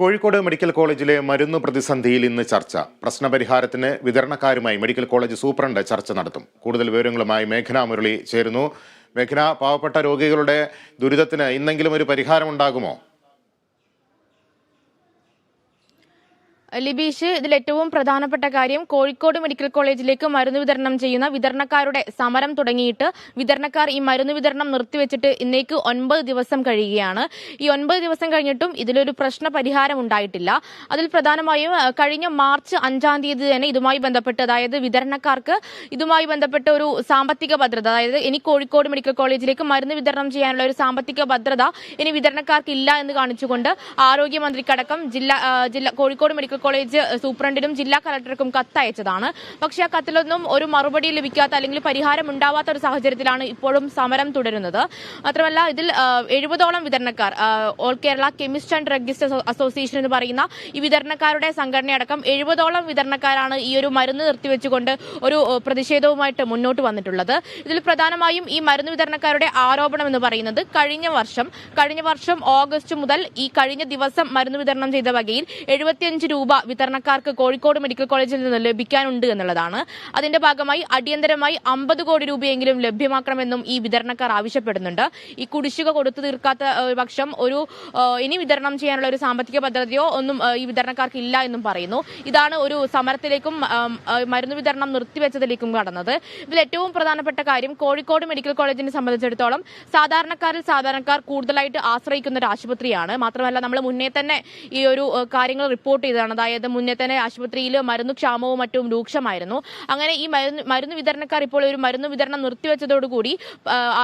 Kozhikode medical കോളേജിലെ മരുന്ന് പ്രതിസന്ധിയിൽ ഇന്ന് ചർച്ച. പ്രശ്നപരിഹാരത്തിന് വിതരണക്കാരുമായി മെഡിക്കൽ കോളേജ് സൂപ്രണ്ട് ചർച്ച നടത്തും. കൂടുതൽ വിവരങ്ങളുമായി മേഘന മുരളി ചേരുന്നു. മേഘന പാവപ്പെട്ട രോഗികളുടെ ദുരിതത്തിന് ഇന്നെങ്കിലും ഒരു പരിഹാരം ഉണ്ടാകുമോ ലിബീഷ് ഇതിൽ ഏറ്റവും പ്രധാനപ്പെട്ട കാര്യം കോഴിക്കോട് മെഡിക്കൽ കോളേജിലേക്ക് മരുന്ന് വിതരണം ചെയ്യുന്ന വിതരണക്കാരുടെ സമരം തുടങ്ങിയിട്ട് വിതരണക്കാർ ഈ മരുന്ന് വിതരണം നിർത്തിവെച്ചിട്ട് ഇന്നേക്ക് ഒൻപത് ദിവസം കഴിയുകയാണ്. ഈ ഒൻപത് ദിവസം കഴിഞ്ഞിട്ടും ഇതിലൊരു പ്രശ്ന പരിഹാരം ഉണ്ടായിട്ടില്ല. അതിൽ പ്രധാനമായും കഴിഞ്ഞ മാർച്ച് അഞ്ചാം തീയതി തന്നെ ഇതുമായി ബന്ധപ്പെട്ട് അതായത് വിതരണക്കാർക്ക് ഇതുമായി ബന്ധപ്പെട്ട ഒരു സാമ്പത്തിക ഭദ്രത അതായത് ഇനി കോഴിക്കോട് മെഡിക്കൽ കോളേജിലേക്ക് മരുന്ന് വിതരണം ചെയ്യാനുള്ള ഒരു സാമ്പത്തിക ഭദ്രത ഇനി വിതരണക്കാർക്ക് ഇല്ല എന്ന് കാണിച്ചുകൊണ്ട് ആരോഗ്യമന്ത്രിക്കടക്കം ജില്ലാ ജില്ലാ കോഴിക്കോട് മെഡിക്കൽ കോളേജ് സൂപ്രണ്ടിനും ജില്ലാ കളക്ടർക്കും കത്തയച്ചതാണ്. പക്ഷേ ആ കത്തിലൊന്നും ഒരു മറുപടി ലഭിക്കാത്ത അല്ലെങ്കിൽ പരിഹാരം ഉണ്ടാവാത്ത ഒരു സാഹചര്യത്തിലാണ് ഇപ്പോഴും സമരം തുടരുന്നത്. മാത്രമല്ല ഇതിൽ എഴുപതോളം വിതരണക്കാർ all Kerala chemist and druggist association എന്ന് പറയുന്ന ഈ വിതരണക്കാരുടെ സംഘടനയടക്കം എഴുപതോളം വിതരണക്കാരാണ് ഈ ഒരു മരുന്ന് നിർത്തിവെച്ചുകൊണ്ട് ഒരു പ്രതിഷേധവുമായിട്ട് മുന്നോട്ട് വന്നിട്ടുള്ളത്. ഇതിൽ പ്രധാനമായും ഈ മരുന്ന് വിതരണക്കാരുടെ ആരോപണം എന്ന് പറയുന്നത് കഴിഞ്ഞ വർഷം കഴിഞ്ഞ വർഷം ഓഗസ്റ്റ് മുതൽ ഈ കഴിഞ്ഞ ദിവസം മരുന്ന് വിതരണം ചെയ്ത വകയിൽ എഴുപത്തിയഞ്ച് രൂപ വിതരണക്കാർക്ക് കോഴിക്കോട് മെഡിക്കൽ കോളേജിൽ നിന്ന് ലഭിക്കാനുണ്ട് എന്നുള്ളതാണ്. അതിന്റെ ഭാഗമായി അടിയന്തരമായി അമ്പത് കോടി രൂപയെങ്കിലും ലഭ്യമാക്കണമെന്നും ഈ വിതരണക്കാർ ആവശ്യപ്പെടുന്നുണ്ട്. ഈ കുടിശ്ശിക കൊടുത്തു തീർക്കാത്ത പക്ഷം ഒരു ഇനി വിതരണം ചെയ്യാനുള്ള ഒരു സാമ്പത്തിക പദ്ധതിയോ ഒന്നും ഈ വിതരണക്കാർക്ക് ഇല്ല എന്നും പറയുന്നു. ഇതാണ് ഒരു സമരത്തിലേക്കും മരുന്ന് വിതരണം നിർത്തിവെച്ചതിലേക്കും കടന്നത്. ഇതിൽ ഏറ്റവും പ്രധാനപ്പെട്ട കാര്യം കോഴിക്കോട് മെഡിക്കൽ കോളേജിനെ സംബന്ധിച്ചിടത്തോളം സാധാരണക്കാരിൽ സാധാരണക്കാർ കൂടുതലായിട്ട് ആശ്രയിക്കുന്ന ഒരു ആശുപത്രിയാണ്. മാത്രമല്ല നമ്മൾ മുന്നേ തന്നെ ഈ ഒരു കാര്യങ്ങൾ റിപ്പോർട്ട് ചെയ്തതാണ്. അതായത് മുന്നേ തന്നെ ആശുപത്രിയിൽ മരുന്ന് ക്ഷാമവും മറ്റും രൂക്ഷമായിരുന്നു. അങ്ങനെ ഈ മരുന്ന് മരുന്ന് വിതരണക്കാർ ഇപ്പോൾ ഒരു മരുന്ന് വിതരണം നിർത്തിവെച്ചതോടുകൂടി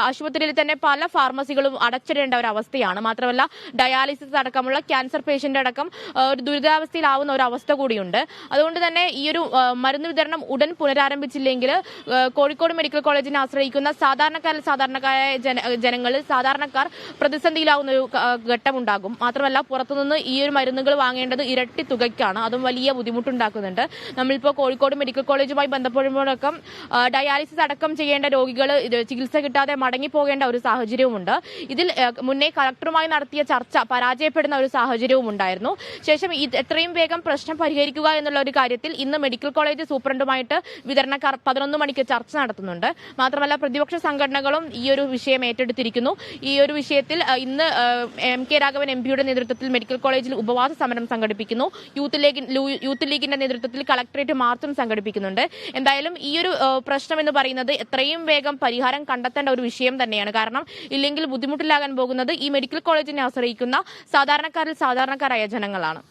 ആശുപത്രിയിൽ തന്നെ പല ഫാർമസികളും അടച്ചിടേണ്ട ഒരു അവസ്ഥയാണ്. മാത്രമല്ല ഡയാലിസിസ് അടക്കമുള്ള ക്യാൻസർ പേഷ്യന്റ് അടക്കം ഒരു ദുരിതാവസ്ഥയിലാവുന്ന ഒരു അവസ്ഥ കൂടിയുണ്ട്. അതുകൊണ്ട് തന്നെ ഈ ഒരു മരുന്ന് വിതരണം ഉടൻ പുനരാരംഭിച്ചില്ലെങ്കിൽ കോഴിക്കോട് മെഡിക്കൽ കോളേജിനെ ആശ്രയിക്കുന്ന സാധാരണക്കാരിൽ സാധാരണക്കാരായ ജന ജനങ്ങളിൽ സാധാരണക്കാർ പ്രതിസന്ധിയിലാവുന്ന ഒരു ഘട്ടമുണ്ടാകും. മാത്രമല്ല പുറത്തുനിന്ന് ഈ ഒരു മരുന്നുകൾ വാങ്ങേണ്ടത് ഇരട്ടി തുകയ്ക്കാണ് അതും വലിയ ബുദ്ധിമുട്ടുണ്ടാക്കുന്നുണ്ട്. നമ്മളിപ്പോൾ കോഴിക്കോട് മെഡിക്കൽ കോളേജുമായി ബന്ധപ്പെടുമ്പോഴൊക്കെ ഡയാലിസിസ് അടക്കം ചെയ്യേണ്ട രോഗികൾ ചികിത്സ കിട്ടാതെ മടങ്ങി പോകേണ്ട ഒരു സാഹചര്യവുമുണ്ട്. ഇതിൽ മുന്നേ കളക്ടറുമായി നടത്തിയ ചർച്ച പരാജയപ്പെടുന്ന ഒരു സാഹചര്യവും ഉണ്ടായിരുന്നു ശേഷം എത്രയും വേഗം പ്രശ്നം പരിഹരിക്കുക എന്നുള്ള ഒരു കാര്യത്തിൽ ഇന്ന് മെഡിക്കൽ കോളേജ് സൂപ്രണ്ടുമായിട്ട് വിതരണക്കാർ പതിനൊന്ന് മണിക്ക് ചർച്ച നടത്തുന്നുണ്ട്. മാത്രമല്ല പ്രതിപക്ഷ സംഘടനകളും ഈ ഒരു വിഷയം ഏറ്റെടുത്തിരിക്കുന്നു. ഈ ഒരു വിഷയത്തിൽ ഇന്ന് എം കെ രാഘവൻ എം പിയുടെ നേതൃത്വത്തിൽ മെഡിക്കൽ കോളേജിൽ ഉപവാസ സമരം സംഘടിപ്പിക്കുന്നു. യൂത്ത് ലീഗ് യൂത്ത് ലീഗിന്റെ നേതൃത്വത്തിൽ കളക്ടറേറ്റ് മാർച്ചും സംഘടിപ്പിക്കുന്നുണ്ട്. എന്തായാലും ഈ ഒരു പ്രശ്നം എന്ന് പറയുന്നത് എത്രയും വേഗം പരിഹാരം കണ്ടെത്തേണ്ട ഒരു വിഷയം തന്നെയാണ്. കാരണം ഇല്ലെങ്കിൽ ബുദ്ധിമുട്ടിലാകാൻ പോകുന്നത് ഈ മെഡിക്കൽ കോളേജിനെ ആശ്രയിക്കുന്ന സാധാരണക്കാരിൽ സാധാരണക്കാരായ ജനങ്ങളാണ്.